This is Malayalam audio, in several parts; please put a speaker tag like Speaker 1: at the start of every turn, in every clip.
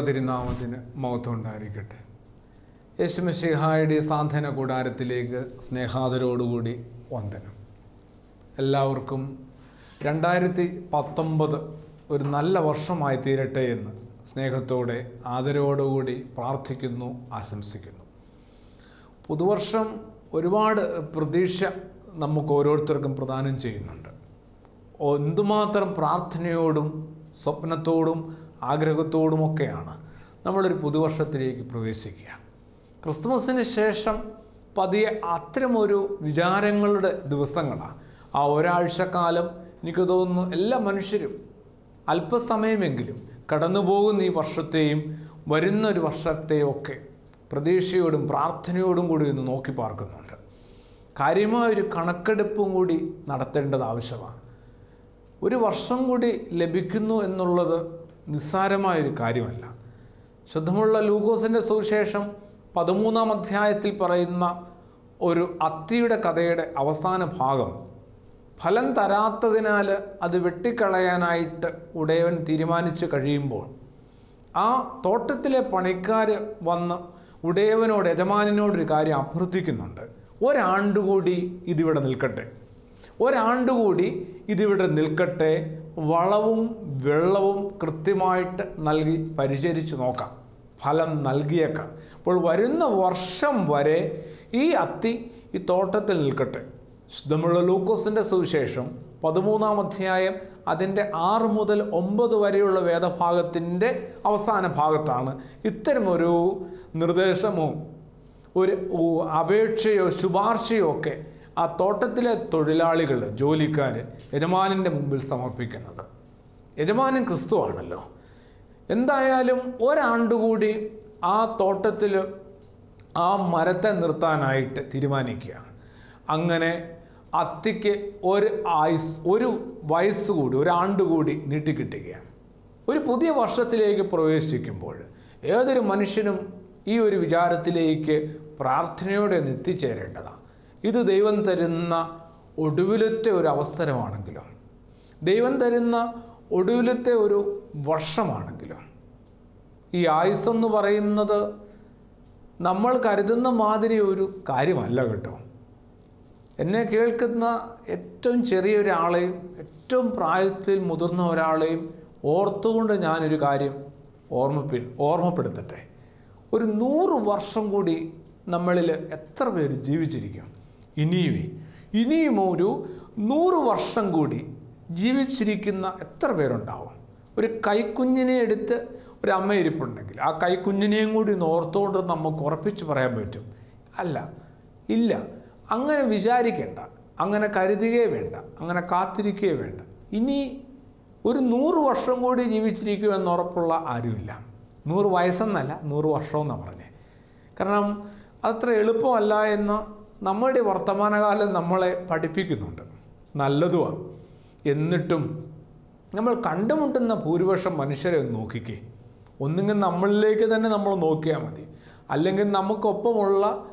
Speaker 1: ദൈവ തിരുനാമത്തിന് മഹത്വം ഉണ്ടായിരിക്കട്ടെ യേശുമഷിഹായുടെ സാന്ത്വന കൂടാരത്തിലേക്ക് സ്നേഹാദരോടുകൂടി വന്ദനം. എല്ലാവർക്കും രണ്ടായിരത്തി പത്തൊമ്പത് ഒരു നല്ല വർഷമായി തീരട്ടെ എന്ന് സ്നേഹത്തോടെ ആദരവോടുകൂടി പ്രാർത്ഥിക്കുന്നു ആശംസിക്കുന്നു. പുതുവർഷം ഒരുപാട് പ്രതീക്ഷ നമുക്ക് ഓരോരുത്തർക്കും പ്രദാനം ചെയ്യുന്നുണ്ട്. എന്തുമാത്രം പ്രാർത്ഥനയോടും സ്വപ്നത്തോടും ആഗ്രഹത്തോടുമൊക്കെയാണ് നമ്മളൊരു പുതുവർഷത്തിലേക്ക് പ്രവേശിക്കുക. ക്രിസ്മസിന് ശേഷം പതിയെ അത്തരമൊരു വിചാരങ്ങളുടെ ദിവസങ്ങളാണ്. ആ ഒരാഴ്ചക്കാലം എനിക്ക് തോന്നുന്നു എല്ലാ മനുഷ്യരും അല്പസമയമെങ്കിലും കടന്നു പോകുന്ന ഈ വർഷത്തെയും വരുന്ന ഒരു വർഷത്തെയും പ്രതീക്ഷയോടും പ്രാർത്ഥനയോടും കൂടി ഒന്ന് നോക്കി പാർക്കുന്നുണ്ട്. കാര്യമായൊരു കണക്കെടുപ്പും കൂടി നടത്തേണ്ടത് ആവശ്യമാണ്. ഒരു വർഷം കൂടി ലഭിക്കുന്നു എന്നുള്ളത് നിസ്സാരമായൊരു കാര്യമല്ല. ശുദ്ധമുള്ള ലൂക്കോസിന്റെ സുവിശേഷം പതിമൂന്നാം അധ്യായത്തിൽ പറയുന്ന ഒരു അത്തിയുടെ കഥയുടെ അവസാന ഭാഗം. ഫലം തരാത്തതിനാൽ അത് വെട്ടിക്കളയാനായിട്ട് ഉടയവൻ തീരുമാനിച്ചു കഴിയുമ്പോൾ ആ തോട്ടത്തിലെ പണിക്കാർ വന്ന് ഉടയവനോട് യജമാനോടൊരു കാര്യം അഭ്യർത്ഥിക്കുന്നുണ്ട്. ഒരാണ്ടുകൂടി ഇതിവിടെ നിൽക്കട്ടെ. ഒരാണ്ടുകൂടി ഇതിവിടെ നിൽക്കട്ടെ വളവും വെള്ളവും കൃത്യമായിട്ട് നൽകി പരിചരിച്ച് നോക്കാം. ഫലം നൽകിയേക്കാം. അപ്പോൾ വരുന്ന വർഷം വരെ ഈ അത്തി ഈ തോട്ടത്തിൽ നിൽക്കട്ടെ. ശുദ്ധമുള്ള ലൂക്കോസിന്റെ സുവിശേഷം പതിമൂന്നാം അധ്യായം അതിന്റെ ആറ് മുതൽ ഒമ്പത് വരെയുള്ള വേദഭാഗത്തിന്റെ അവസാന ഭാഗത്താണ് ഇത്തരമൊരു നിർദ്ദേശമോ ഒരു അപേക്ഷയോ ശുപാർശയോ ഒക്കെ ആ തോട്ടത്തിലെ തൊഴിലാളികൾ ജോലിക്കാർ യജമാനന്റെ മുമ്പിൽ സമർപ്പിക്കുന്നത്. യജമാനൻ ക്രിസ്തു ആണല്ലോ എന്തായാലും ഒരാണ്ടുകൂടി ആ തോട്ടത്തിൽ ആ മരത്തെ നിർത്താനായിട്ട് തീരുമാനിക്കുക അങ്ങനെ അത്തിക്ക് ഒരു ആയുസ് ഒരു വയസ്സ് കൂടി ഒരാണ്ട് കൂടി നീട്ടിക്കിട്ടുകയാണ്. ഒരു പുതിയ വർഷത്തിലേക്ക് പ്രവേശിക്കുമ്പോൾ ഏതൊരു മനുഷ്യനും ഈ ഒരു വിചാരത്തിലേക്ക് പ്രാർത്ഥനയോടെ എത്തിച്ചേരേണ്ടതാണ്. ഇത് ദൈവം തരുന്ന ഒടുവിലത്തെ ഒരു അവസരമാണെങ്കിലും ദൈവം തരുന്ന ഒടുവിലത്തെ ഒരു വർഷമാണെങ്കിലും ഈ ആയുസ്സെന്ന് പറയുന്നത് നമ്മൾ കരുതുന്ന മാതിരി ഒരു കാര്യമല്ല കേട്ടോ. എന്നെ കേൾക്കുന്ന ഏറ്റവും ചെറിയ ഒരാളെയും ഏറ്റവും പ്രായത്തിൽ മുതിർന്ന ഒരാളെയും ഓർത്തുകൊണ്ട് ഞാനൊരു കാര്യം ഓർമ്മപ്പി ഓർമ്മപ്പെടുത്തട്ടെ. ഒരു നൂറ് വർഷം കൂടി നമ്മളിൽ എത്ര പേര് ജീവിച്ചിരിക്കും? ഇനിയും ഇനിയും ഒരു നൂറ് വർഷം കൂടി ജീവിച്ചിരിക്കുന്ന എത്ര പേരുണ്ടാവും? ഒരു കൈക്കുഞ്ഞിനെ എടുത്ത് ഒരു അമ്മ ഇരിപ്പുണ്ടെങ്കിൽ ആ കൈക്കുഞ്ഞിനെയും കൂടി ഓർത്തുകൊണ്ട് നമുക്ക് ഉറപ്പിച്ച് പറയാൻ പറ്റും. അല്ല ഇല്ല. അങ്ങനെ വിചാരിക്കേണ്ട അങ്ങനെ കരുതുകയേ വേണ്ട അങ്ങനെ കാത്തിരിക്കുകയേ വേണ്ട. ഇനി ഒരു നൂറ് വർഷം കൂടി ജീവിച്ചിരിക്കുമെന്ന് ഉറപ്പുള്ള ആരുമില്ല. നൂറ് വയസ്സെന്നല്ല നൂറ് വർഷമെന്നാണ് പറഞ്ഞത് കാരണം അത്ര എളുപ്പമല്ല എന്ന് നമ്മുടെ വർത്തമാനകാലം നമ്മളെ പഠിപ്പിക്കുന്നുണ്ട്. നല്ലതുമാണ് എന്നിട്ടും നമ്മൾ കണ്ടുമുട്ടുന്ന ഭൂരിപക്ഷം മനുഷ്യരെ ഒന്ന് നോക്കിക്കേ. ഒന്നുകിൽ നമ്മളിലേക്ക് തന്നെ നമ്മൾ നോക്കിയാൽ മതി. അല്ലെങ്കിൽ നമുക്കൊപ്പമുള്ള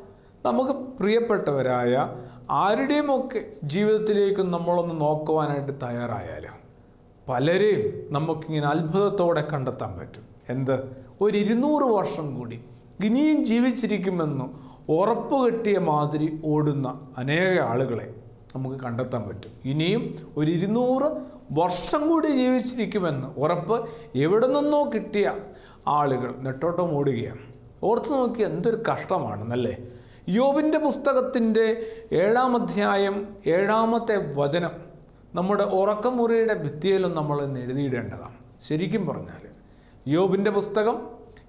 Speaker 1: നമുക്ക് പ്രിയപ്പെട്ടവരായ ആരുടെയും ആരുടെയുമൊക്കെ ജീവിതത്തിലേക്ക് നമ്മളൊന്ന് നോക്കുവാനായിട്ട് തയ്യാറായാലും പലരെയും നമുക്കിങ്ങനെ അത്ഭുതത്തോടെ കണ്ടെത്താൻ പറ്റും. എന്ത്? ഒരു ഇരുന്നൂറ് വർഷം കൂടി ഇനിയും ജീവിച്ചിരിക്കുമെന്ന് ഉറപ്പ് കിട്ടിയ മാതിരി ഓടുന്ന അനേക ആളുകളെ നമുക്ക് കണ്ടെത്താൻ പറ്റും. ഇനിയും ഒരു ഇരുന്നൂറ് വർഷം കൂടി ജീവിച്ചിരിക്കുമെന്ന് ഉറപ്പ് എവിടെ നിന്നോ കിട്ടിയ ആളുകൾ നെട്ടോട്ടം ഓടുകയാണ്. ഓർത്തു നോക്കി എന്തൊരു കഷ്ടമാണെന്നല്ലേ? യോബിന്റെ പുസ്തകത്തിന്റെ ഏഴാം അധ്യായം ഏഴാമത്തെ വചനം നമ്മുടെ ഉറക്കമുറിയുടെ ഭിത്തിയിലും നമ്മൾ എഴുതിയിടേണ്ടതാണ്. ശരിക്കും പറഞ്ഞാൽ യോബിന്റെ പുസ്തകം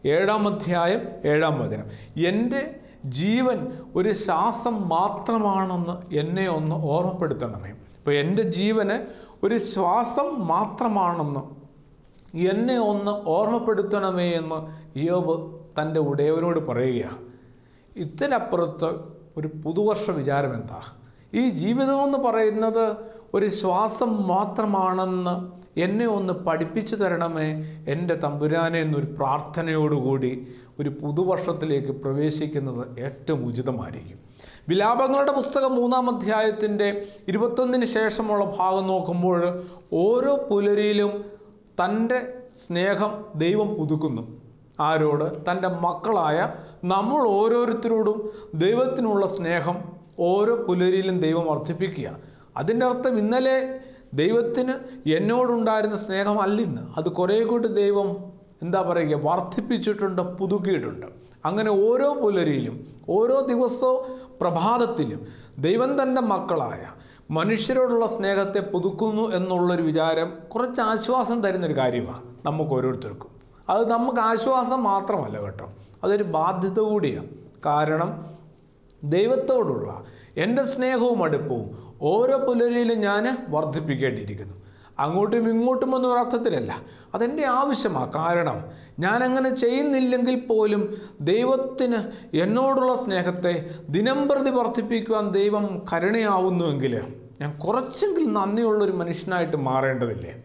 Speaker 1: ഏഴാം അധ്യായം ഏഴാം വചനം. എന്റെ ജീവൻ ഒരു ശ്വാസം മാത്രമാണെന്ന് എന്നെ ഒന്ന് ഓർമ്മപ്പെടുത്തണമേ. ഇപ്പോൾ എന്റെ ജീവന് ഒരു ശ്വാസം മാത്രമാണെന്ന് എന്നെ ഒന്ന് ഓർമ്മപ്പെടുത്തണമേ എന്ന് യോബ് തന്റെ ഉടയവനോട് പറയുകയാണ് ഇതിനപ്പുറത്ത് ഒരു പുതുവർഷ വിചാരം എന്താ? ഈ ജീവിതമെന്ന് പറയുന്നത് ഒരു ശ്വാസം മാത്രമാണെന്ന് എന്നെ ഒന്ന് പഠിപ്പിച്ചു തരണമേ എന്റെ തമ്പുരാനെ എന്നൊരു പ്രാർത്ഥനയോടുകൂടി ഒരു പുതുവർഷത്തിലേക്ക് പ്രവേശിക്കുന്നത് ഏറ്റവും ഉചിതമായിരിക്കും. വിലാപങ്ങളുടെ പുസ്തകം മൂന്നാം അധ്യായത്തിന്റെ ഇരുപത്തൊന്നിന് ശേഷമുള്ള ഭാഗം നോക്കുമ്പോൾ ഓരോ പുലരിയിലും തന്റെ സ്നേഹം ദൈവം പുതുക്കുന്നു. ആരോട്? തന്റെ മക്കളായ നമ്മൾ ഓരോരുത്തരോടും ദൈവത്തിനുള്ള സ്നേഹം ഓരോ പുലരിയിലും ദൈവം വർദ്ധിപ്പിക്കുക. അതിന്റെ അർത്ഥം ഇന്നലെ ദൈവത്തിന് എന്നോടുണ്ടായിരുന്ന സ്നേഹമല്ലിന്ന്. അത് കുറേ കൂടി ദൈവം എന്താ പറയുക വർദ്ധിപ്പിച്ചിട്ടുണ്ട് പുതുക്കിയിട്ടുണ്ട്. അങ്ങനെ ഓരോ പുലരിയിലും ഓരോ ദിവസവും പ്രഭാതത്തിലും ദൈവം തന്റെ മക്കളായ മനുഷ്യരോടുള്ള സ്നേഹത്തെ പുതുക്കുന്നു എന്നുള്ളൊരു വിചാരം കുറച്ച് ആശ്വാസം തരുന്നൊരു കാര്യമാണ് നമുക്ക് ഓരോരുത്തർക്കും. അത് നമുക്ക് ആശ്വാസം മാത്രമല്ല കേട്ടോ. അതൊരു ബാധ്യത കൂടിയാണ് കാരണം ദൈവത്തോടുള്ള എന്റെ സ്നേഹവും അടുപ്പവും ഓരോ പുലരിയിലും ഞാൻ വർദ്ധിപ്പിക്കേണ്ടിയിരിക്കുന്നു. അങ്ങോട്ടും ഇങ്ങോട്ടും എന്ന അർത്ഥത്തിലല്ല അതെന്റെ ആവശ്യമാണ് കാരണം ഞാനങ്ങനെ ചെയ്യുന്നില്ലെങ്കിൽ പോലും ദൈവത്തിന് എന്നോടുള്ള സ്നേഹത്തെ ദിനം പ്രതി വർദ്ധിപ്പിക്കുവാൻ ദൈവം കരുണയാവുന്നുവെങ്കിൽ ഞാൻ കുറച്ചെങ്കിലും നന്ദിയുള്ളൊരു മനുഷ്യനായിട്ട് മാറേണ്ടതില്ലേ?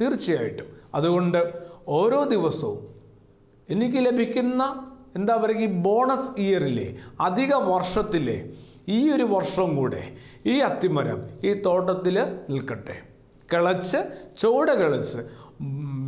Speaker 1: തീർച്ചയായിട്ടും. അതുകൊണ്ട് ഓരോ ദിവസവും എനിക്ക് ലഭിക്കുന്ന എന്താ പറയുക ഈ ബോണസ് ഇയറിലെ അധിക വർഷത്തിലെ ഈ ഒരു വർഷം കൂടെ ഈ അത്തിമരം ഈ തോട്ടത്തിൽ നിൽക്കട്ടെ. കിളച്ച് ചുവട് കിളച്ച്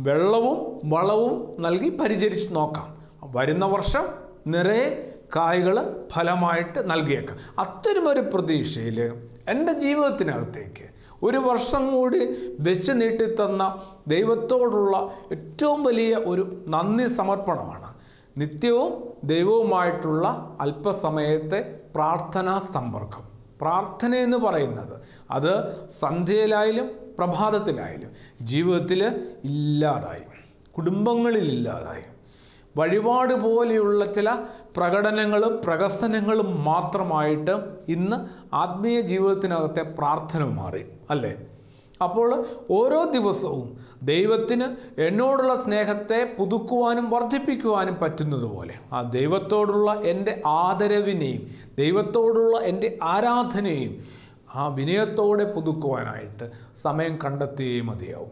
Speaker 1: വെള്ളവും വളവും നൽകി പരിചരിച്ച് നോക്കാം. വരുന്ന വർഷം നിറയെ കായ്കൾ ഫലമായിട്ട് നൽകിയേക്കാം. അത്തരമൊരു പ്രതീക്ഷയിൽ എന്റെ ജീവിതത്തിനകത്തേക്ക് ഒരു വർഷം കൂടി വെച്ച് നീട്ടിത്തന്ന ദൈവത്തോടുള്ള ഏറ്റവും വലിയ ഒരു നന്ദി സമർപ്പണമാണ്. നിത്യവും ദൈവവുമായിട്ടുള്ള അല്പസമയത്തെ പ്രാർത്ഥനാ സമ്പർക്കം. പ്രാർത്ഥന എന്ന് പറയുന്നത് അത് സന്ധ്യയിലായാലും പ്രഭാതത്തിലായാലും ജീവിതത്തിൽ ഇല്ലാതായി കുടുംബങ്ങളിൽ ഇല്ലാതായി. വഴിപാട് പോലെയുള്ള ചില പ്രകടനങ്ങളും പ്രകസനങ്ങളും മാത്രമായിട്ട് ഇന്ന് ആത്മീയ ജീവിതത്തിനകത്തെ പ്രാർത്ഥന മാറി അല്ലേ? അപ്പോൾ ഓരോ ദിവസവും ദൈവത്തിന് എന്നോടുള്ള സ്നേഹത്തെ പുതുക്കുവാനും വർദ്ധിപ്പിക്കുവാനും പറ്റുന്നതുപോലെ ആ ദൈവത്തോടുള്ള എന്റെ ആദരവിനെയും ദൈവത്തോടുള്ള എന്റെ ആരാധനയും ആ വിനയത്തോടെ പുതുക്കുവാനായിട്ട് സമയം കണ്ടെത്തിയേ മതിയാവും.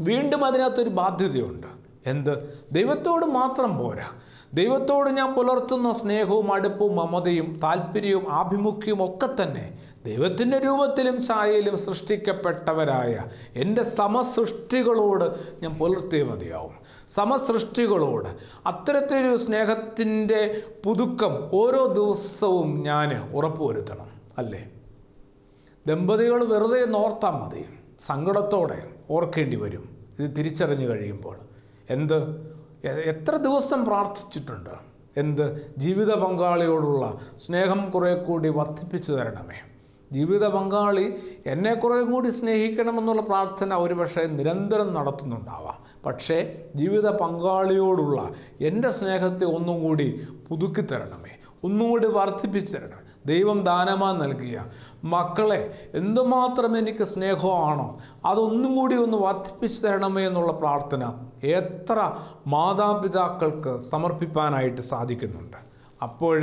Speaker 1: വീണ്ടും അതിനകത്തൊരു ബാധ്യതയുണ്ട്. എന്ത്? ദൈവത്തോട് മാത്രം പോരാ. ദൈവത്തോട് ഞാൻ പുലർത്തുന്ന സ്നേഹവും അടുപ്പും മമതയും താല്പര്യവും ആഭിമുഖ്യവും ഒക്കെ തന്നെ ദൈവത്തിന്റെ രൂപത്തിലും ഛായയിലും സൃഷ്ടിക്കപ്പെട്ടവരായ എന്റെ സമസൃഷ്ടികളോട് ഞാൻ പുലർത്തിയ മതിയാവും. സമസൃഷ്ടികളോട്. അത്തരത്തിലൊരു സ്നേഹത്തിന്റെ പുതുക്കം ഓരോ ദിവസവും ഞാൻ ഉറപ്പുവരുത്തണം. അല്ലേ? ദമ്പതികൾ വെറുതെ നോർത്താൽ മതി. സങ്കടത്തോടെ ഓർക്കേണ്ടി വരും. ഇത് തിരിച്ചറിഞ്ഞു കഴിയുമ്പോൾ. എന്ത്? എത്ര ദിവസം പ്രാർത്ഥിച്ചിട്ടുണ്ട്? എന്ത്? ജീവിത പങ്കാളിയോടുള്ള സ്നേഹം കുറേ കൂടി വർദ്ധിപ്പിച്ചു തരണമേ. ജീവിത പങ്കാളി എന്നെ കുറേ കൂടി സ്നേഹിക്കണമെന്നുള്ള പ്രാർത്ഥന ഒരുപക്ഷെ നിരന്തരം നടത്തുന്നുണ്ടാവാം. പക്ഷേ ജീവിത പങ്കാളിയോടുള്ള എന്റെ സ്നേഹത്തെ ഒന്നും കൂടി പുതുക്കി തരണമേ. ഒന്നും കൂടി വർദ്ധിപ്പിച്ചു തരണം ദൈവം ദാനമാ നൽകിയ മക്കളെ എന്തുമാത്രം എനിക്ക് സ്നേഹമാണോ അതൊന്നും കൂടി ഒന്ന് വർദ്ധിപ്പിച്ചു തരണമേ എന്നുള്ള പ്രാർത്ഥന എത്ര മാതാപിതാക്കൾക്ക് സമർപ്പിക്കാനായിട്ട് സാധിക്കുന്നുണ്ട്. അപ്പോൾ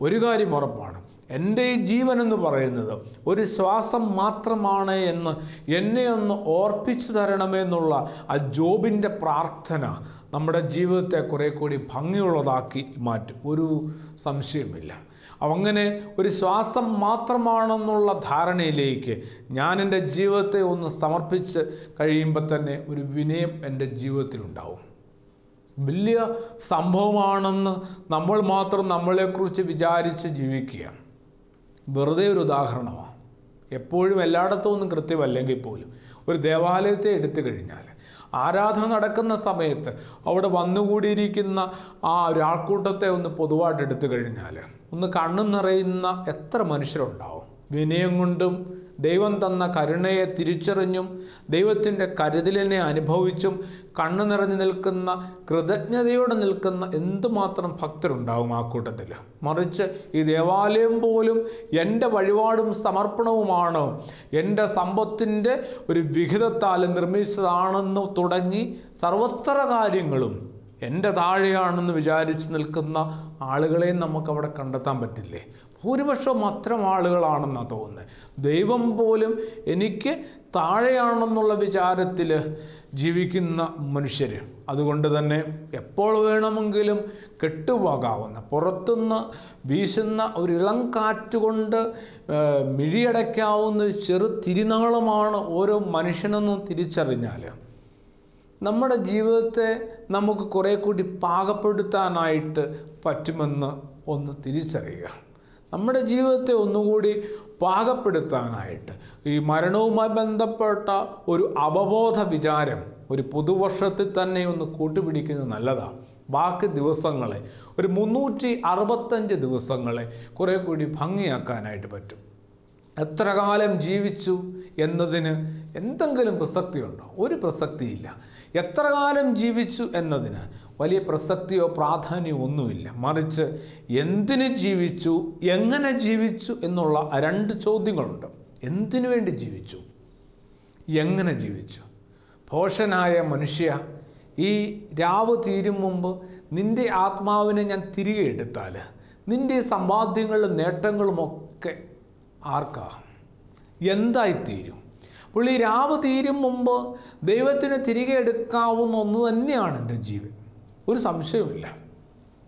Speaker 1: ഒരു കാര്യം ഉറപ്പാണ്. എന്റെ ഈ ജീവൻ എന്ന് പറയുന്നത് ഒരു ശ്വാസം മാത്രമാണ് എന്ന് എന്നെ ഒന്ന് ഓർപ്പിച്ചു തരണമെന്നുള്ള ആ ജോബിന്റെ പ്രാർത്ഥന നമ്മുടെ ജീവിതത്തെ കുറേ കൂടി ഭംഗിയുള്ളതാക്കി മാറ്റും. ഒരു സംശയമില്ല അങ്ങനെ ഒരു ശ്വാസം മാത്രമാണെന്നുള്ള ധാരണയിലേക്ക് ഞാൻ എന്റെ ജീവിതത്തെ ഒന്ന് സമർപ്പിച്ച് കഴിയുമ്പോൾ തന്നെ ഒരു വിനയം എന്റെ ജീവിതത്തിലുണ്ടാവും. വലിയ സംഭവമാണെന്ന് നമ്മൾ മാത്രം നമ്മളെക്കുറിച്ച് വിചാരിച്ച് ജീവിക്കുക. വെറുതെ ഒരു ഉദാഹരണമാണ്. എപ്പോഴും എല്ലായിടത്തും ഒന്നും കൃത്യമല്ലെങ്കിൽ പോലും ഒരു ദേവാലയത്തെ എടുത്തു കഴിഞ്ഞാൽ ആരാധന നടക്കുന്ന സമയത്ത് അവിടെ വന്നുകൂടിയിരിക്കുന്ന ആ ഒരാൾക്കൂട്ടത്തെ ഒന്ന് പൊതുവായിട്ട് എടുത്തു കഴിഞ്ഞാൽ ഒന്ന് കണ്ണു നിറയുന്ന എത്ര മനുഷ്യരുണ്ടാവും. വിനയം കൊണ്ടും ദൈവം തന്ന കരുണയെ തിരിച്ചറിഞ്ഞും ദൈവത്തിന്റെ കരുതലിനെ അനുഭവിച്ചും കണ്ണു നിറഞ്ഞു നിൽക്കുന്ന കൃതജ്ഞതയോടെ നിൽക്കുന്ന എന്തുമാത്രം ഭക്തരുണ്ടാവും ആ കൂട്ടത്തിൽ. മറിച്ച് ഈ ദേവാലയം പോലും എന്റെ വഴിപാടും സമർപ്പണവുമാണ്. എന്റെ സമ്പത്തിന്റെ ഒരു വിഹിതത്താൽ നിർമ്മിച്ചതാണെന്ന് തുടങ്ങി സർവത്ര കാര്യങ്ങളും എന്റെ താഴെയാണെന്ന് വിചാരിച്ച് നിൽക്കുന്ന ആളുകളെയും നമുക്കവിടെ കണ്ടെത്താൻ പറ്റില്ലേ? ഭൂരിപക്ഷം മാത്രം ആളുകളാണെന്നാണ് തോന്നുന്നത് ദൈവം പോലും എനിക്ക് താഴെയാണെന്നുള്ള വിചാരത്തിൽ ജീവിക്കുന്ന മനുഷ്യർ അതുകൊണ്ട് തന്നെ എപ്പോൾ വേണമെങ്കിലും കെട്ടുപോകാവുന്ന പുറത്തുനിന്ന് വീശുന്ന ഒരു ഇളം കാറ്റ് കൊണ്ട് ഏഹ്, മിഴിയടയ്ക്കാവുന്ന ചെറു തിരിനാളമാണ് ഓരോ മനുഷ്യനെന്നും തിരിച്ചറിഞ്ഞാൽ നമ്മുടെ ജീവിതത്തെ നമുക്ക് കുറേ കൂടി പാകപ്പെടുത്താനായിട്ട് പറ്റുമെന്ന് ഒന്ന് തിരിച്ചറിയുക. നമ്മുടെ ജീവിതത്തെ ഒന്നുകൂടി പാകപ്പെടുത്താനായിട്ട് ഈ മരണവുമായി ബന്ധപ്പെട്ട ഒരു അവബോധ വിചാരം ഒരു പുതുവർഷത്തിൽ തന്നെ ഒന്ന് കൂട്ടുപിടിക്കുന്നത് നല്ലതാണ്. ബാക്കി ദിവസങ്ങളെ ഒരു മുന്നൂറ്റി അറുപത്തഞ്ച് ദിവസങ്ങളെ കുറേ കൂടി ഭംഗിയാക്കാനായിട്ട് പറ്റും. എത്ര കാലം ജീവിച്ചു എന്നതിന് എന്തെങ്കിലും പ്രസക്തിയുണ്ടോ? ഒരു പ്രസക്തിയില്ല. എത്ര കാലം ജീവിച്ചു എന്നതിന് വലിയ പ്രസക്തിയോ പ്രാധാന്യമോ ഒന്നുമില്ല. മറിച്ച് എന്തിന് ജീവിച്ചു എങ്ങനെ ജീവിച്ചു എന്നുള്ള രണ്ട് ചോദ്യങ്ങളുണ്ട്. എന്തിനു വേണ്ടി ജീവിച്ചു? എങ്ങനെ ജീവിച്ചു? ഭോഷനായ മനുഷ്യ ഈ രാവ് തീരും മുമ്പ് നിന്റെ ആത്മാവിനെ ഞാൻ തിരികെ എടുത്താൽ നിന്റെ സമ്പാദ്യങ്ങളും നേട്ടങ്ങളുമൊക്കെ ആർക്കാ? എന്തായിത്തീരും ഈ രാവ് തീരും മുമ്പ് ദൈവത്തിന് തിരികെ എടുക്കാവുന്ന ഒന്ന് തന്നെയാണ് എന്റെ ജീവൻ. ഒരു സംശയവുമില്ല.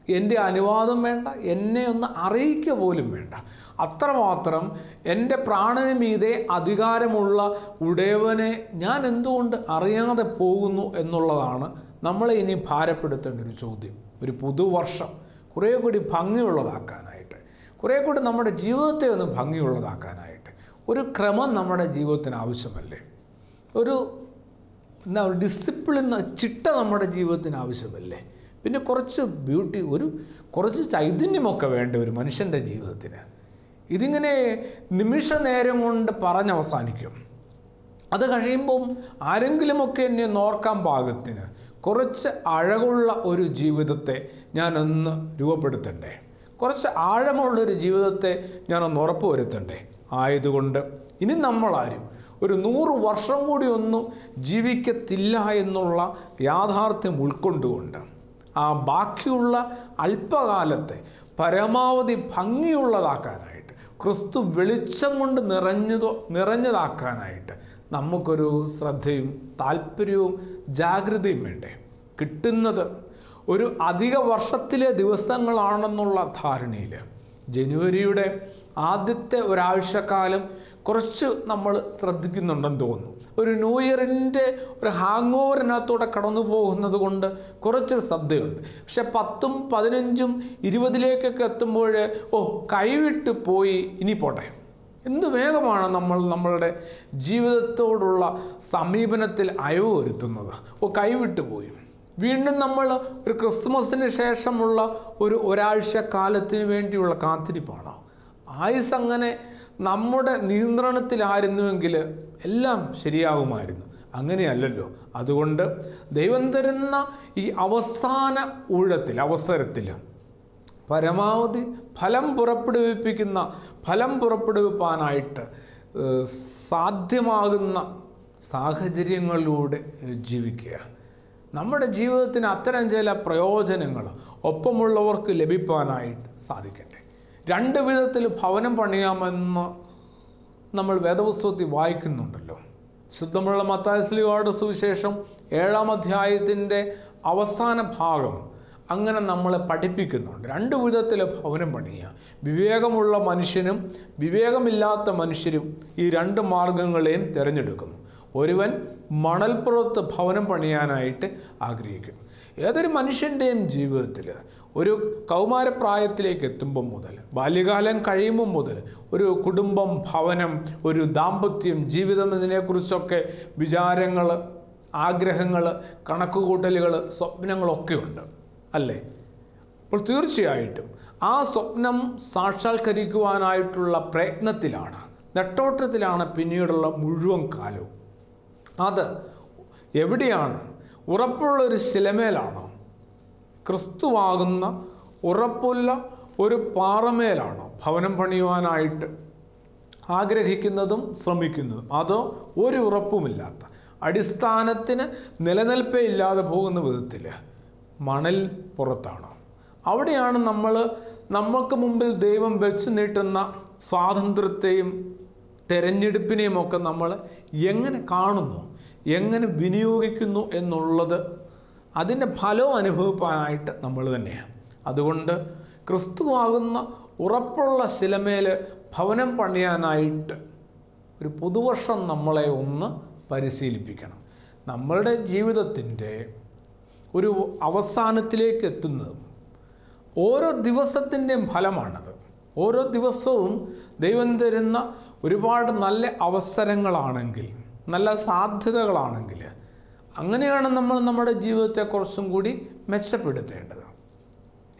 Speaker 1: എന്റെ അനുവാദം വേണ്ട എന്നെ ഒന്ന് അറിയിക്കുക പോലും വേണ്ട. അത്രമാത്രം എന്റെ പ്രാണന് മീതെ അധികാരമുള്ള ഉടയവനെ ഞാൻ എന്തുകൊണ്ട് അറിയാതെ പോകുന്നു എന്നുള്ളതാണ് നമ്മളെ ഇനി ഭാരപ്പെടുത്തേണ്ട ഒരു ചോദ്യം. ഒരു പുതുവർഷം കുറേ കൂടി ഭംഗിയുള്ളതാക്കാനായിട്ട്. കുറേ കൂടി നമ്മുടെ ജീവിതത്തെ ഒന്ന് ഭംഗിയുള്ളതാക്കാനായിട്ട്. ഒരു ക്രമം നമ്മുടെ ജീവിതത്തിന് ആവശ്യമല്ലേ? ഒരു എന്താ ഒരു ഡിസിപ്ലിൻ ചിട്ട നമ്മുടെ ജീവിതത്തിന് ആവശ്യമല്ലേ? പിന്നെ കുറച്ച് ബ്യൂട്ടി ഒരു കുറച്ച് ചൈതന്യമൊക്കെ വേണ്ട ഒരു മനുഷ്യന്റെ ജീവിതത്തിന്. ഇതിങ്ങനെ നിമിഷ നേരം കൊണ്ട് പറഞ്ഞവസാനിക്കും. അത് കഴിയുമ്പം ആരെങ്കിലുമൊക്കെ എന്നെ നോർക്കാൻ പാകത്തിന് കുറച്ച് അഴകുള്ള ഒരു ജീവിതത്തെ ഞാനൊന്ന് രൂപപ്പെടുത്തണ്ടേ? കുറച്ച് ആഴമുള്ളൊരു ജീവിതത്തെ ഞാനൊന്ന് ഉറപ്പുവരുത്തണ്ടേ? ആയതുകൊണ്ട് ഇനി നമ്മളാരും ഒരു നൂറ് വർഷം കൂടി ഒന്നും ജീവിക്കത്തില്ല എന്നുള്ള യാഥാർത്ഥ്യം ഉൾക്കൊണ്ടുകൊണ്ട് ആ ബാക്കിയുള്ള അല്പകാലത്തെ പരമാവധി ഭംഗിയുള്ളതാക്കാനായിട്ട് ക്രിസ്തു വെളിച്ചം കൊണ്ട് നിറഞ്ഞതോ നിറഞ്ഞതാക്കാനായിട്ട് നമുക്കൊരു ശ്രദ്ധയും താല്പര്യവും ജാഗ്രതയും വേണ്ടേ? കിട്ടുന്നത് ഒരു അധിക വർഷത്തിലെ ദിവസങ്ങളാണെന്നുള്ള ധാരണയിൽ ജനുവരിയുടെ ആദ്യത്തെ ഒരാഴ്ചക്കാലം കുറച്ച് നമ്മൾ ശ്രദ്ധിക്കുന്നുണ്ടെന്ന് തോന്നുന്നു. ഒരു ന്യൂ ഇയറിന്റെ ഒരു ഹാങ് ഓവറിനകത്തൂടെ കടന്നു പോകുന്നത് കൊണ്ട് കുറച്ച് ശ്രദ്ധയുണ്ട്. പക്ഷെ പത്തും പതിനഞ്ചും ഇരുപതിലേക്കൊക്കെ എത്തുമ്പോൾ ഓ കൈവിട്ട് പോയി ഇനി പോട്ടെ. എന്ത് വേഗമാണ് നമ്മൾ നമ്മളുടെ ജീവിതത്തോടുള്ള സമീപനത്തിൽ അയവ് വരുത്തുന്നത്? ഓ കൈവിട്ട് പോയി. വീണ്ടും നമ്മൾ ഒരു ക്രിസ്മസിന് ശേഷമുള്ള ഒരു ഒരാഴ്ച കാലത്തിന് വേണ്ടിയുള്ള കാത്തിരിപ്പാണ്? ആയുസ് അങ്ങനെ നമ്മുടെ നിയന്ത്രണത്തിലായിരുന്നുവെങ്കിൽ എല്ലാം ശരിയാകുമായിരുന്നു. അങ്ങനെയല്ലല്ലോ. അതുകൊണ്ട് ദൈവം തരുന്ന ഈ അവസാന ഊഴത്തിൽ അവസരത്തിൽ പരമാവധി ഫലം പുറപ്പെടുവിപ്പിക്കുന്ന ഫലം പുറപ്പെടുവിപ്പാനായിട്ട് സാധ്യമാകുന്ന സാഹചര്യങ്ങളിലൂടെ ജീവിക്കുക. നമ്മുടെ ജീവിതത്തിന് അത്തരം ചില പ്രയോജനങ്ങൾ ഒപ്പമുള്ളവർക്ക് ലഭിക്കാനായിട്ട് സാധിക്കട്ടെ. രണ്ട് വിധത്തിൽ ഭവനം പണിയാമെന്ന് നമ്മൾ വേദപുസ്തകത്തിൽ വായിക്കുന്നുണ്ടല്ലോ. ശുദ്ധമുള്ള മത്തായസ്ലിയോട് സുവിശേഷം ഏഴാം അധ്യായത്തിന്റെ അവസാന ഭാഗം അങ്ങനെ നമ്മളെ പഠിപ്പിക്കുന്നുണ്ട്. രണ്ട് വിധത്തിൽ ഭവനം പണിയുക. വിവേകമുള്ള മനുഷ്യനും വിവേകമില്ലാത്ത മനുഷ്യരും ഈ രണ്ട് മാർഗങ്ങളെയും തിരഞ്ഞെടുക്കുന്നു. ഒരുവൻ മണൽപ്പുറത്ത് ഭവനം പണിയാനായിട്ട് ആഗ്രഹിക്കുന്നു ഏതൊരു മനുഷ്യന്റെയും ജീവിതത്തിൽ ഒരു കൗമാരപ്രായത്തിലേക്ക് എത്തുമ്പം മുതൽ ബാല്യകാലം കഴിയുമ്പം മുതൽ ഒരു കുടുംബം ഭവനം ഒരു ദാമ്പത്യം ജീവിതം ഇതിനെക്കുറിച്ചൊക്കെ വിചാരങ്ങൾ ആഗ്രഹങ്ങൾ കണക്കുകൂട്ടലുകൾ സ്വപ്നങ്ങളൊക്കെ ഉണ്ട്. അല്ലേ? അപ്പോൾ തീർച്ചയായിട്ടും ആ സ്വപ്നം സാക്ഷാത്കരിക്കുവാനായിട്ടുള്ള പ്രയത്നത്തിലാണ് നെട്ടോട്ടത്തിലാണ് പിന്നീടുള്ള മുഴുവൻ കാലവും. അത് എവിടെയാണ്? ഉറപ്പുള്ള ഒരു ശിലമേലാണോ. ക്രിസ്തുവാകുന്ന ഉറപ്പുള്ള ഒരു പാറമേലാണോ ഭവനം പണിയുവാനായിട്ട് ആഗ്രഹിക്കുന്നതും ശ്രമിക്കുന്നതും. അതോ ഒരു ഉറപ്പുമില്ലാത്ത അടിസ്ഥാനത്തിന് നിലനിൽപ്പേ ഇല്ലാതെ പോകുന്ന വിധത്തിൽ മണൽ പുറത്താണ്. അവിടെയാണ് നമ്മൾ നമുക്ക് മുമ്പിൽ ദൈവം വെച്ച് നീട്ടുന്ന സ്വാതന്ത്ര്യത്തെയും തെരഞ്ഞെടുപ്പിനെയും ഒക്കെ നമ്മൾ എങ്ങനെ കാണുന്നു എങ്ങനെ വിനിയോഗിക്കുന്നു എന്നുള്ളത് അതിന്റെ ഫലവും അനുഭവിക്കാനായിട്ട് നമ്മൾ തന്നെയാണ്. അതുകൊണ്ട് ക്രിസ്തുവാകുന്ന ഉറപ്പുള്ള ശിലമേൽ ഭവനം പണിയാനായിട്ട് ഒരു പുതുവർഷം നമ്മളെ ഒന്ന് പരിശീലിപ്പിക്കണം. നമ്മളുടെ ജീവിതത്തിന്റെ ഒരു അവസാനത്തിലേക്ക് എത്തുന്നതും ഓരോ ദിവസത്തിന്റെയും ഫലമാണത്. ഓരോ ദിവസവും ദൈവം തരുന്ന ഒരുപാട് നല്ല അവസരങ്ങളാണെങ്കിൽ നല്ല സാധ്യതകളാണെങ്കിൽ അങ്ങനെയാണ് നമ്മൾ നമ്മുടെ ജീവിതത്തെ കുറച്ചും കൂടി മെച്ചപ്പെടുത്തേണ്ടത്.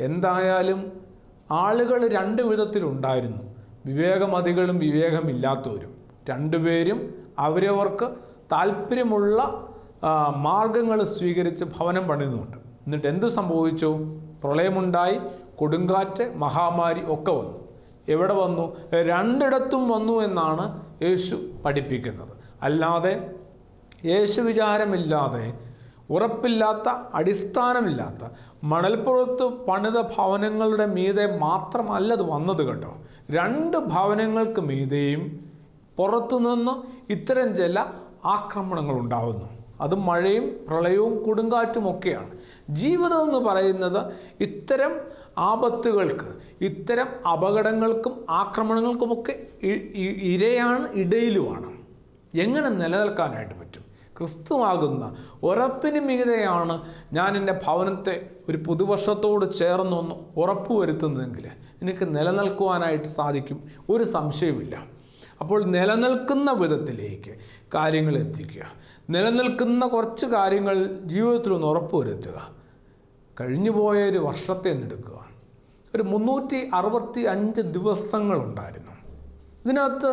Speaker 1: എന്തായാലും ആളുകൾ രണ്ട് വിധത്തിലുണ്ടായിരുന്നു. വിവേകമതികളും വിവേകമില്ലാത്തവരും. രണ്ടുപേരും അവരവർക്ക് താല്പര്യമുള്ള മാർഗങ്ങൾ സ്വീകരിച്ച് ഭവനം പണിതുണ്ട് എന്നിട്ട് എന്ത് സംഭവിച്ചു? പ്രളയമുണ്ടായി കൊടുങ്കാറ്റ് മഹാമാരി ഒക്കെ വന്നു. എവിടെ വന്നു? രണ്ടിടത്തും വന്നു എന്നാണ് യേശു പഠിപ്പിക്കുന്നത്. അല്ലാതെ യേശു വിചാരമില്ലാതെ ഉറപ്പില്ലാത്ത അടിസ്ഥാനമില്ലാത്ത മണൽപ്പുറത്ത് പണിത ഭവനങ്ങളുടെ മീതെ മാത്രമല്ല അത് വന്നത് കേട്ടോ. രണ്ട് ഭവനങ്ങൾക്ക് മീതെയും പുറത്തുനിന്ന് ഇത്തരം ചില ആക്രമണങ്ങൾ ഉണ്ടാകുന്നു അത് മഴയും പ്രളയവും കൊടുങ്കാറ്റും ഒക്കെയാണ്. ജീവിതം എന്ന് പറയുന്നത് ഇത്തരം ആപത്തുകൾക്ക് ഇത്തരം അപകടങ്ങൾക്കും ആക്രമണങ്ങൾക്കുമൊക്കെ ഇരയാണ് ഇടയിലുമാണ്. എങ്ങനെ നിലനിൽക്കാനായിട്ട് പറ്റും? ക്രിസ്തുവാകുന്ന ഉറപ്പിന് മികതയാണ് ഞാൻ എന്റെ ഭവനത്തെ ഒരു പുതുവർഷത്തോട് ചേർന്നൊന്ന് ഉറപ്പുവരുത്തുന്നതെങ്കിൽ എനിക്ക് നിലനിൽക്കുവാനായിട്ട് സാധിക്കും. ഒരു സംശയവുമില്ല. അപ്പോൾ നിലനിൽക്കുന്ന വിധത്തിലേക്ക് കാര്യങ്ങൾ എത്തിക്കുക. നിലനിൽക്കുന്ന കുറച്ച് കാര്യങ്ങൾ ജീവിതത്തിൽ ഒന്ന് ഉറപ്പുവരുത്തുക കഴിഞ്ഞു പോയ ഒരു വർഷത്തെ എന്നെടുക്കുക ഒരു മുന്നൂറ്റി അറുപത്തി അഞ്ച് ദിവസങ്ങളുണ്ടായിരുന്നു ഇതിനകത്ത്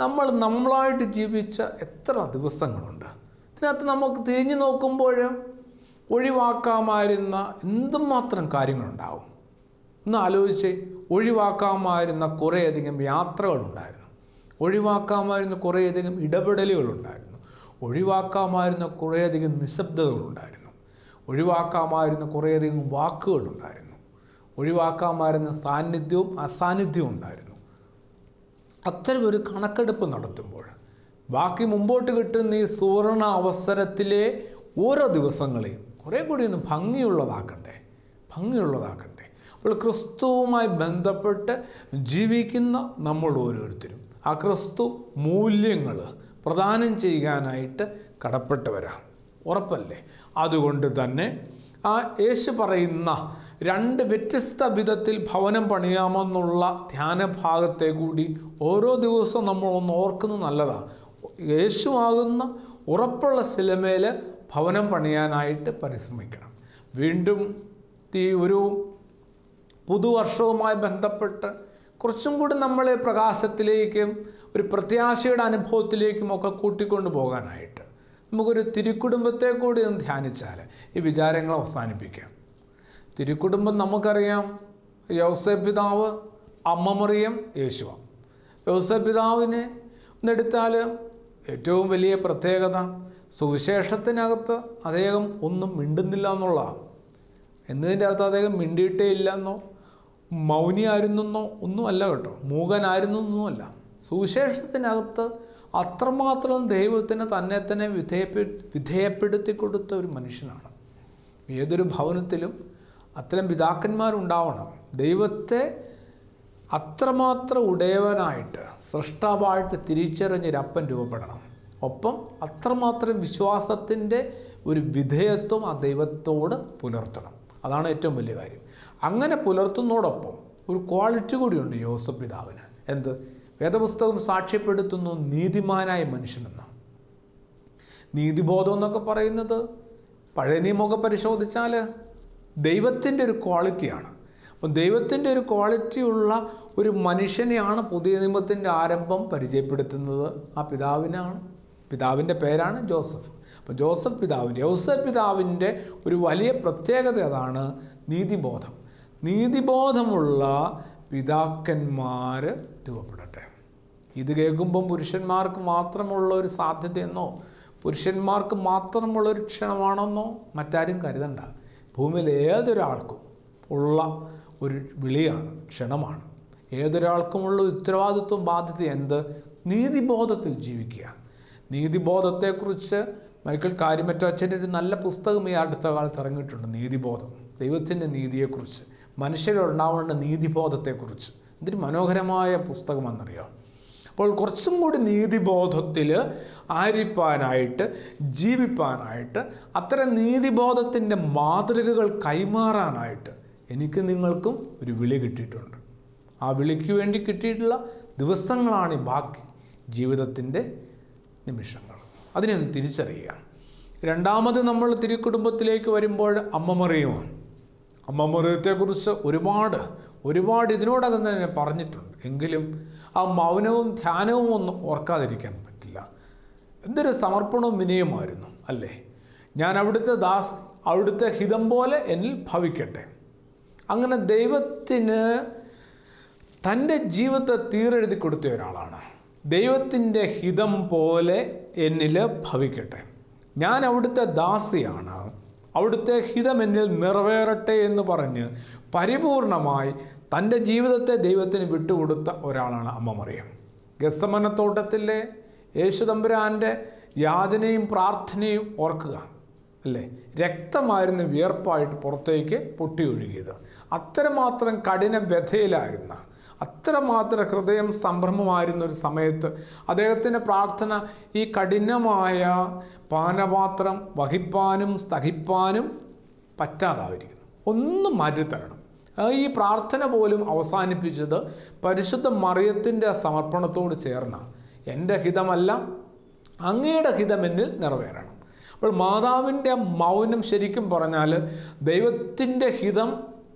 Speaker 1: നമ്മൾ നമ്മളായിട്ട് ജീവിച്ച എത്ര ദിവസങ്ങളുണ്ട്? ഇതിനകത്ത് നമുക്ക് തിരിഞ്ഞു നോക്കുമ്പോഴും ഒഴിവാക്കാമായിരുന്ന എന്തുമാത്രം കാര്യങ്ങളുണ്ടാവും? ഒന്ന് ആലോചിച്ച് ഒഴിവാക്കാമായിരുന്ന കുറേയധികം യാത്രകളുണ്ടായിരുന്നു. ഒഴിവാക്കാമായിരുന്ന കുറേയധികം ഇടപെടലുകളുണ്ടായിരുന്നു. ഒഴിവാക്കാമായിരുന്ന കുറേയധികം നിശബ്ദതകളുണ്ടായിരുന്നു. ഒഴിവാക്കാമായിരുന്ന കുറേയധികം വാക്കുകളുണ്ടായിരുന്നു. ഒഴിവാക്കാമായിരുന്ന സാന്നിധ്യവും അസാന്നിധ്യവും ഉണ്ടായിരുന്നു. അത്തരമൊരു കണക്കെടുപ്പ് നടത്തുമ്പോൾ ബാക്കി മുമ്പോട്ട് കിട്ടുന്ന ഈ സുവർണ അവസരത്തിലെ ഓരോ ദിവസങ്ങളെയും കുറേ കൂടി ഒന്ന് ഭംഗിയുള്ളതാക്കണ്ടേ? ഭംഗിയുള്ളതാക്കണ്ടേ? അപ്പോൾ ക്രിസ്തുവുമായി ബന്ധപ്പെട്ട് ജീവിക്കുന്ന നമ്മൾ ഓരോരുത്തരും ആ ക്രിസ്തു മൂല്യങ്ങൾ പ്രദാനം ചെയ്യാനായിട്ട് കടപ്പെട്ടവരാ. ഉറപ്പല്ലേ? അതുകൊണ്ട് തന്നെ ആ യേശു പറയുന്ന രണ്ട് വ്യത്യസ്ത വിധത്തിൽ ഭവനം പണിയാമെന്നുള്ള ധ്യാന ഭാഗത്തെ കൂടി ഓരോ ദിവസവും നമ്മൾ ഒന്ന് ഓർക്കുന്നത് നല്ലതാണ് യേശുവാകുന്ന ഉറപ്പുള്ള ശിലമേൽ ഭവനം പണിയാനായിട്ട് പരിശ്രമിക്കണം. വീണ്ടും ഈ ഒരു പുതുവർഷവുമായി ബന്ധപ്പെട്ട് കുറച്ചും കൂടി നമ്മളെ പ്രകാശത്തിലേക്കും ഒരു പ്രത്യാശയുടെ അനുഭവത്തിലേക്കും ഒക്കെ കൂട്ടിക്കൊണ്ടു പോകാനായിട്ട് നമുക്കൊരു തിരുക്കുടുംബത്തെ കൂടി ഒന്ന് ധ്യാനിച്ചാൽ ഈ വിചാരങ്ങൾ അവസാനിപ്പിക്കാം. തിരുക്കുടുംബം നമുക്കറിയാം യൗസേ പിതാവ് അമ്മ മറിയം യേശുവ. യൗസേ പിതാവിനെ ഒന്നെടുത്താൽ ഏറ്റവും വലിയ പ്രത്യേകത സുവിശേഷത്തിനകത്ത് അദ്ദേഹം ഒന്നും മിണ്ടുന്നില്ല എന്നുള്ളതാണ് എന്നതിന്റെ അകത്ത് അദ്ദേഹം മിണ്ടിയിട്ടേ ഇല്ല എന്നോ മൗനിയായിരുന്നെന്നോ ഒന്നുമല്ല കേട്ടോ. മൂകനായിരുന്നൊന്നുമല്ല സുവിശേഷത്തിനകത്ത് അത്രമാത്രം ദൈവത്തിന് തന്നെ തന്നെ വിധേയപ്പെ വിധേയപ്പെടുത്തി കൊടുത്ത ഒരു മനുഷ്യനാണ്. ഏതൊരു ഭവനത്തിലും അത്തരം പിതാക്കന്മാരുണ്ടാവണം. ദൈവത്തെ അത്രമാത്രം ഉടയവനായിട്ട് സൃഷ്ടാവായിട്ട് തിരിച്ചറിഞ്ഞൊരപ്പൻ രൂപപ്പെടണം. ഒപ്പം അത്രമാത്രം വിശ്വാസത്തിന്റെ ഒരു വിധേയത്വം ആ ദൈവത്തോട് പുലർത്തണം. അതാണ് ഏറ്റവും വലിയ കാര്യം. അങ്ങനെ പുലർത്തുന്നതോടൊപ്പം ഒരു ക്വാളിറ്റി കൂടിയുണ്ട് യോസഫ് പിതാവിന്. എന്ത്? വേദപുസ്തകം സാക്ഷ്യപ്പെടുത്തുന്നു നീതിമാനായ മനുഷ്യനെന്ന്. നീതിബോധം എന്നൊക്കെ പറയുന്നത് പഴയ നിയമമൊക്കെ പരിശോധിച്ചാൽ ദൈവത്തിന്റെ ഒരു ക്വാളിറ്റിയാണ്. അപ്പം ദൈവത്തിന്റെ ഒരു ക്വാളിറ്റി ഉള്ള ഒരു മനുഷ്യനെയാണ് പുതിയ നിയമത്തിന്റെ ആരംഭം പരിചയപ്പെടുത്തുന്നത്. ആ പിതാവിനാണ്. പിതാവിന്റെ പേരാണ് ജോസഫ്. അപ്പം ജോസഫ് പിതാവിന്റെ ജോസഫ് പിതാവിന്റെ ഒരു വലിയ പ്രത്യേകത അതാണ് നീതിബോധം. നീതിബോധമുള്ള പിതാക്കന്മാർ രൂപപ്പെടട്ടെ. ഇത് കേൾക്കുമ്പം പുരുഷന്മാർക്ക് മാത്രമുള്ള ഒരു സാധ്യതയെന്നോ പുരുഷന്മാർക്ക് മാത്രമുള്ള ഒരു ക്ഷണമാണെന്നോ മറ്റാരും കരുതണ്ട. ഭൂമിയിൽ ഏതൊരാൾക്കും ഉള്ള ഒരു വിളിയാണ് ക്ഷണമാണ്. ഏതൊരാൾക്കുമുള്ള ഉത്തരവാദിത്വം ബാധ്യത എന്ത്? നീതിബോധത്തിൽ ജീവിക്കുക. നീതിബോധത്തെക്കുറിച്ച് മൈക്കിൾ കാര്യമറ്റ അച്ഛന്റെ ഒരു നല്ല പുസ്തകം ഈ അടുത്ത കാലത്ത് ഇറങ്ങിയിട്ടുണ്ട് നീതിബോധം. ദൈവത്തിന്റെ നീതിയെക്കുറിച്ച്. മനുഷ്യരുണ്ടാവേണ്ട നീതിബോധത്തെക്കുറിച്ച്. ഇതൊരു മനോഹരമായ പുസ്തകമെന്നറിയാം അപ്പോൾ കുറച്ചും കൂടി നീതിബോധത്തിൽ ആരിപ്പാനായിട്ട് ജീവിപ്പാനായിട്ട് അത്തരം നീതിബോധത്തിന്റെ മാതൃകകൾ കൈമാറാനായിട്ട് എനിക്ക് നിങ്ങൾക്കും ഒരു വിളി കിട്ടിയിട്ടുണ്ട്. ആ വിളിക്ക് വേണ്ടി കിട്ടിയിട്ടുള്ള ദിവസങ്ങളാണ് ബാക്കി ജീവിതത്തിന്റെ നിമിഷങ്ങൾ. അതിനെ തിരിച്ചറിയുക. രണ്ടാമത് നമ്മൾ തിരുക്കുടുംബത്തിലേക്ക് വരുമ്പോൾ അമ്മമറിയുമാണ് അമ്മമറിയത്തെക്കുറിച്ച് ഒരുപാട് ഒരുപാട് ഇതിനോടകം തന്നെ പറഞ്ഞിട്ടുണ്ട്. എങ്കിലും ആ മൗനവും ധ്യാനവും ഒന്നും ഓർക്കാതിരിക്കാൻ പറ്റില്ല. എന്തൊരു സമർപ്പണവും വിനയമായിരുന്നു അല്ലേ? ഞാൻ അവിടുത്തെ ദാസ് അവിടുത്തെ ഹിതം പോലെ എന്നിൽ ഭവിക്കട്ടെ. അങ്ങനെ ദൈവത്തിന് തന്റെ ജീവിതത്തെ തീരെഴുതി കൊടുത്ത ഒരാളാണ്. ദൈവത്തിന്റെ ഹിതം പോലെ എന്നിൽ ഭവിക്കട്ടെ. ഞാൻ അവിടുത്തെ ദാസിയാണ്. അവിടുത്തെ ഹിതമെന്നിൽ നിറവേറട്ടെ എന്ന് പറഞ്ഞ് പരിപൂർണമായി തന്റെ ജീവിതത്തെ ദൈവത്തിന് വിട്ടുകൊടുത്ത ഒരാളാണ് അമ്മ മറിയം. ഗസമനത്തോട്ടത്തിലെ യേശുതമ്പുരാന്റെ യാതനയും പ്രാർത്ഥനയും ഓർക്കുക അല്ലേ? രക്തമായിരുന്നു വിയർപ്പായിട്ട് പുറത്തേക്ക് പൊട്ടി ഒഴുകിയത് അത്രമാത്രം കഠിന വ്യഥയിലായിരുന്ന അത്രമാത്രം ഹൃദയം സംഭ്രമമായിരുന്ന ഒരു സമയത്ത് അദ്ദേഹത്തിന്റെ പ്രാർത്ഥന ഈ കഠിനമായ പാനപാത്രം വഹിപ്പാനും സ്ഥഹിപ്പാനും പറ്റാതായിരിക്കുന്നു. ഒന്നും മാറ്റിത്തരണം തരണം. ഈ പ്രാർത്ഥന പോലും അവസാനിപ്പിച്ചത് പരിശുദ്ധ മറിയത്തിന്റെ സമർപ്പണത്തോട് ചേർന്ന എന്റെ ഹിതമല്ല അങ്ങയുടെ ഹിതമെന്നിൽ നിറവേറണം. അപ്പോൾ മാതാവിന്റെ മൗനം ശരിക്കും പറഞ്ഞാൽ ദൈവത്തിന്റെ ഹിതം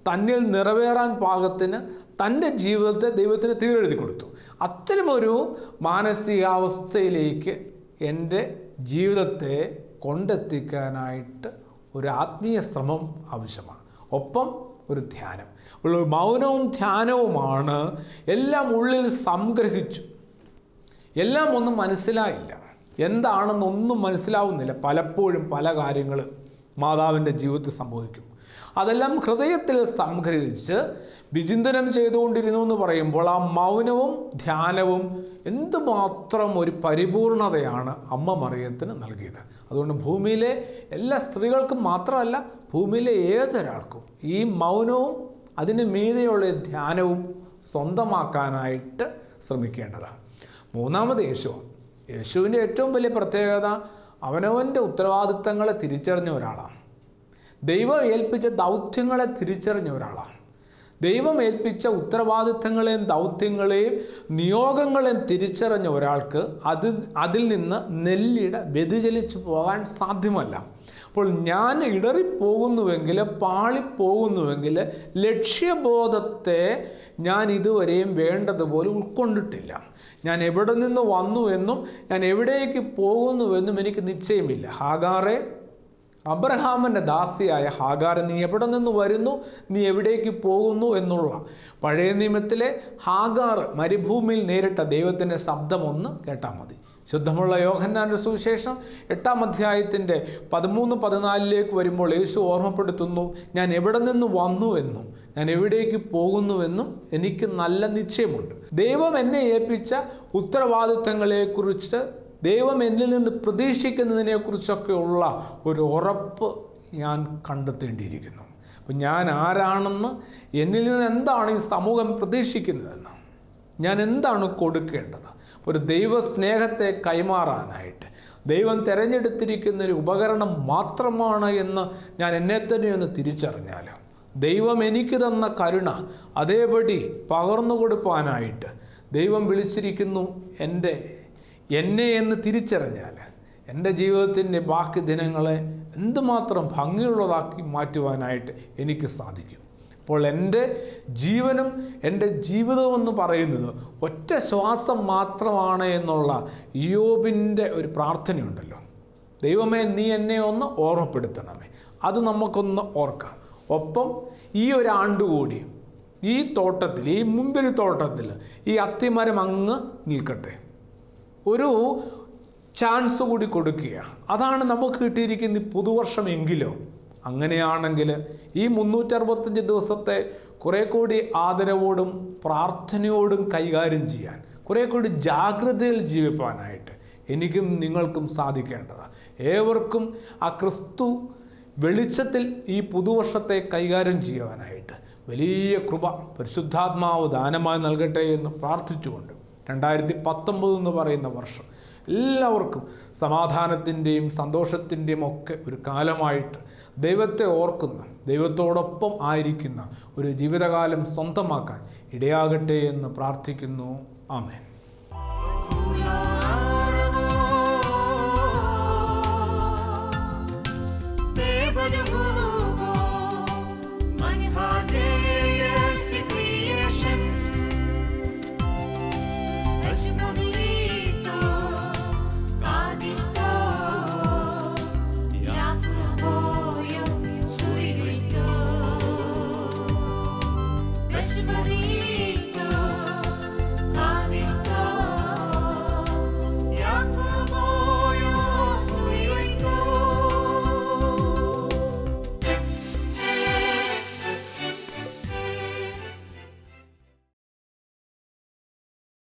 Speaker 1: തന്നിൽ നിറവേറാൻ പാകത്തിന് തന്റെ ജീവിതത്തെ ദൈവത്തിന് തീരെഴുതി കൊടുത്തു. അത്തരമൊരു മാനസികാവസ്ഥയിലേക്ക് എന്റെ ജീവിതത്തെ കൊണ്ടെത്തിക്കാനായിട്ട് ഒരു ആത്മീയ ശ്രമം ആവശ്യമാണ്. ഒപ്പം ഒരു ധ്യാനം. ഉള്ള മൗനവും ധ്യാനവുമാണ് എല്ലാം ഉള്ളിൽ സംഗ്രഹിച്ചു. എല്ലാം ഒന്നും മനസ്സിലായില്ല. എന്താണെന്നൊന്നും മനസ്സിലാവുന്നില്ല. പലപ്പോഴും പല കാര്യങ്ങൾ മാതാവിന്റെ ജീവിതത്തിൽ സംഭവിക്കും. അതെല്ലാം ഹൃദയത്തിൽ സംഗ്രഹിച്ച് വിചിന്തനം ചെയ്തുകൊണ്ടിരുന്നു എന്ന് പറയുമ്പോൾ ആ മൗനവും ധ്യാനവും എന്തുമാത്രം ഒരു പരിപൂർണതയാണ് അമ്മ മറിയത്തിന് നൽകിയത്. അതുകൊണ്ട് ഭൂമിയിലെ എല്ലാ സ്ത്രീകൾക്കും മാത്രമല്ല ഭൂമിയിലെ ഏതൊരാൾക്കും ഈ മൗനവും അതിന് മീതെയുള്ള ധ്യാനവും സ്വന്തമാക്കാനായിട്ട് ശ്രമിക്കേണ്ടതാണ്. മൂന്നാമത് യേശു യേശുവിന്റെ ഏറ്റവും വലിയ പ്രത്യേകത അവനവന്റെ ഉത്തരവാദിത്തങ്ങളെ തിരിച്ചറിഞ്ഞ ഒരാളാണ്. ദൈവം ഏൽപ്പിച്ച ദൗത്യങ്ങളെ തിരിച്ചറിഞ്ഞ ഒരാളാണ്. ദൈവം ഏൽപ്പിച്ച ഉത്തരവാദിത്തങ്ങളെയും ദൗത്യങ്ങളെയും നിയോഗങ്ങളെയും തിരിച്ചറിഞ്ഞ ഒരാൾക്ക് അത് അതിൽ നിന്ന് നെല്ലിട വ്യതിചലിച്ചു പോകാൻ സാധ്യമല്ല. അപ്പോൾ ഞാൻ ഇടറിപ്പോകുന്നുവെങ്കിൽ പാളിപ്പോകുന്നുവെങ്കിൽ ലക്ഷ്യബോധത്തെ ഞാൻ ഇതുവരെയും വേണ്ടതുപോലെ ഉൾക്കൊണ്ടിട്ടില്ല. ഞാൻ എവിടെ നിന്ന് വന്നു എന്നും ഞാൻ എവിടേക്ക് പോകുന്നുവെന്നും എനിക്ക് നിശ്ചയമില്ല. ഹാഗാറെ അബ്രഹാമിന്റെ ദാസിയായ ഹാഗാർ നീ എവിടെ നിന്ന് വരുന്നു? നീ എവിടേക്ക് പോകുന്നു? എന്നുള്ള പഴയ നിയമത്തിലെ ഹാഗാർ മരുഭൂമിയിൽ നേരിട്ട ദൈവത്തിന്റെ ശബ്ദമൊന്ന് കേട്ടാൽ മതി. ശുദ്ധമുള്ള യോഹന്നാന്റെ സുവിശേഷം എട്ടാം അധ്യായത്തിന്റെ പതിമൂന്ന് പതിനാലിലേക്ക് വരുമ്പോൾ യേശു ഓർമ്മപ്പെടുത്തുന്നു ഞാൻ എവിടെ നിന്ന് വന്നു എന്നും ഞാൻ എവിടേക്ക് പോകുന്നുവെന്നും എനിക്ക് നല്ല നിശ്ചയമുണ്ട്. ദൈവം എന്നെ ഏൽപ്പിച്ച ഉത്തരവാദിത്തങ്ങളെക്കുറിച്ച് ദൈവം എന്നിൽ നിന്ന് പ്രതീക്ഷിക്കുന്നതിനെക്കുറിച്ചൊക്കെയുള്ള ഒരു ഉറപ്പ് ഞാൻ കണ്ടെത്തേണ്ടിയിരിക്കുന്നു. അപ്പം ഞാൻ ആരാണെന്ന് എന്നിൽ നിന്ന് എന്താണ് ഈ സമൂഹം പ്രതീക്ഷിക്കുന്നതെന്ന്? ഞാൻ എന്താണ് കൊടുക്കേണ്ടത്? ഒരു ദൈവസ്നേഹത്തെ കൈമാറാനായിട്ട് ദൈവം തിരഞ്ഞെടുത്തിരിക്കുന്ന ഒരു ഉപകരണം മാത്രമാണ് എന്ന് ഞാൻ എന്നെ തന്നെ ഒന്ന് തിരിച്ചറിഞ്ഞാൽ ദൈവം എനിക്ക് തന്ന കരുണ അതേപടി പകർന്നു കൊടുക്കാനായിട്ട് ദൈവം വിളിച്ചിരിക്കുന്നു എന്റെ എന്നെ എന്ന് തിരിച്ചറിഞ്ഞാൽ എന്റെ ജീവിതത്തിന്റെ ബാക്കി ദിനങ്ങളെ എന്തുമാത്രം ഭംഗിയുള്ളതാക്കി മാറ്റുവാനായിട്ട് എനിക്ക് സാധിക്കും. അപ്പോൾ എന്റെ ജീവനും എന്റെ ജീവിതവും എന്ന് പറയുന്നത് ഒറ്റ ശ്വാസം മാത്രമാണ് എന്നുള്ള യോബിന്റെ ഒരു പ്രാർത്ഥനയുണ്ടല്ലോ. ദൈവമേ നീ എന്നെ ഒന്ന് ഓർമ്മപ്പെടുത്തണമേ. അത് നമുക്കൊന്ന് ഓർക്കാം. ഒപ്പം ഈ ഒരു ആണ്ടുകൂടി ഈ തോട്ടത്തിൽ ഈ മുന്തിരി തോട്ടത്തിൽ ഈ അത്തിമരം അങ്ങ് നിൽക്കട്ടെ. ഒരു ചാൻസ് കൂടി കൊടുക്കുക അതാണ് നമുക്ക് കിട്ടിയിരിക്കുന്ന പുതുവർഷമെങ്കിലോ. അങ്ങനെയാണെങ്കിൽ ഈ മുന്നൂറ്ററുപത്തഞ്ച് ദിവസത്തെ കുറേ കൂടി ആദരവോടും പ്രാർത്ഥനയോടും കൈകാര്യം ചെയ്യാൻ കുറേ കൂടി ജാഗ്രതയിൽ ജീവിപ്പാനായിട്ട് എനിക്കും നിങ്ങൾക്കും സാധിക്കേണ്ടതാണ്. ഏവർക്കും ആ ക്രിസ്തു വെളിച്ചത്തിൽ ഈ പുതുവർഷത്തെ കൈകാര്യം ചെയ്യുവാനായിട്ട് വലിയ കൃപ പരിശുദ്ധാത്മാവ് ദാനമായി നൽകട്ടെ എന്ന് പ്രാർത്ഥിച്ചുകൊണ്ട്
Speaker 2: രണ്ടായിരത്തി പത്തൊമ്പത് എന്ന് പറയുന്ന വർഷം. എല്ലാവർക്കും സമാധാനത്തിന്റെയും സന്തോഷത്തിന്റെയും ഒക്കെ ഒരു കാലമായിട്ട് ദൈവത്തെ ഓർക്കുന്ന ദൈവത്തോടൊപ്പം ആയിരിക്കുന്ന ഒരു ജീവിതകാലം സ്വന്തമാക്കാൻ ഇടയാകട്ടെ എന്ന് പ്രാർത്ഥിക്കുന്നു. ആമേൻ.